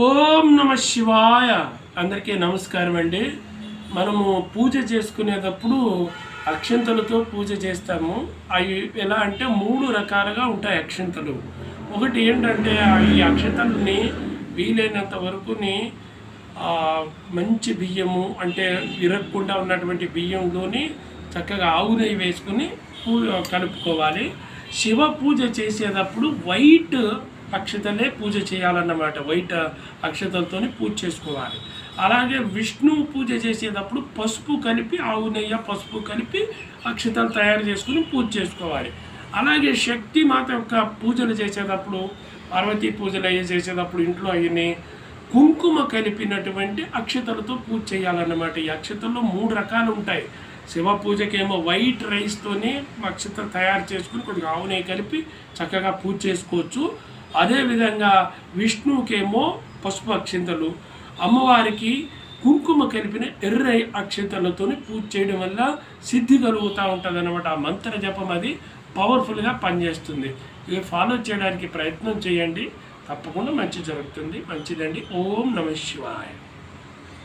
ఓం నమ శివాయ. అందరికీ నమస్కారం అండి. మనము పూజ చేసుకునేటప్పుడు అక్షంతలతో పూజ చేస్తాము. అవి ఎలా అంటే మూడు రకాలుగా ఉంటాయి అక్షంతలు. ఒకటి ఏంటంటే ఆ ఈ అక్షంతలని వీలైనంత వరకుని మంచి బియ్యము అంటే విరగకుండా ఉన్నటువంటి బియ్యంలోని చక్కగా ఆవు నెయ్యి వేసుకుని పూ కలుపుకోవాలి. శివ పూజ చేసేటప్పుడు వైట్ అక్షతలే పూజ చేయాలన్నమాట. వైట్ అక్షతలతోనే పూజ చేసుకోవాలి. అలాగే విష్ణువు పూజ చేసేటప్పుడు పసుపు కలిపి ఆవు నెయ్యి పసుపు కలిపి అక్షతలు తయారు చేసుకుని పూజ చేసుకోవాలి. అలాగే శక్తి మాత యొక్క పూజలు చేసేటప్పుడు పార్వతీ పూజలు అయ్యి చేసేటప్పుడు ఇంట్లో అయ్యని కుంకుమ కలిపినటువంటి అక్షతలతో పూజ చేయాలన్నమాట. ఈ అక్షతల్లో మూడు రకాలు ఉంటాయి. శివ పూజకేమో వైట్ రైస్తోనే అక్షతలు తయారు చేసుకుని కొద్దిగా ఆవునే కలిపి చక్కగా పూజ చేసుకోవచ్చు. అదేవిధంగా విష్ణువుకేమో పసుపు అక్షింతలు. అమ్మవారికి కుంకుమ కలిపిన ఎర్ర అక్షింతలతో పూజ చేయడం వల్ల సిద్ధి కలుగుతూ ఉంటుంది అనమాట ఆ మంత్ర జపం అది పవర్ఫుల్గా పనిచేస్తుంది. ఇవి ఫాలో చేయడానికి ప్రయత్నం చేయండి. తప్పకుండా మంచి జరుగుతుంది. మంచిదండి. ఓం నమ శివాయ.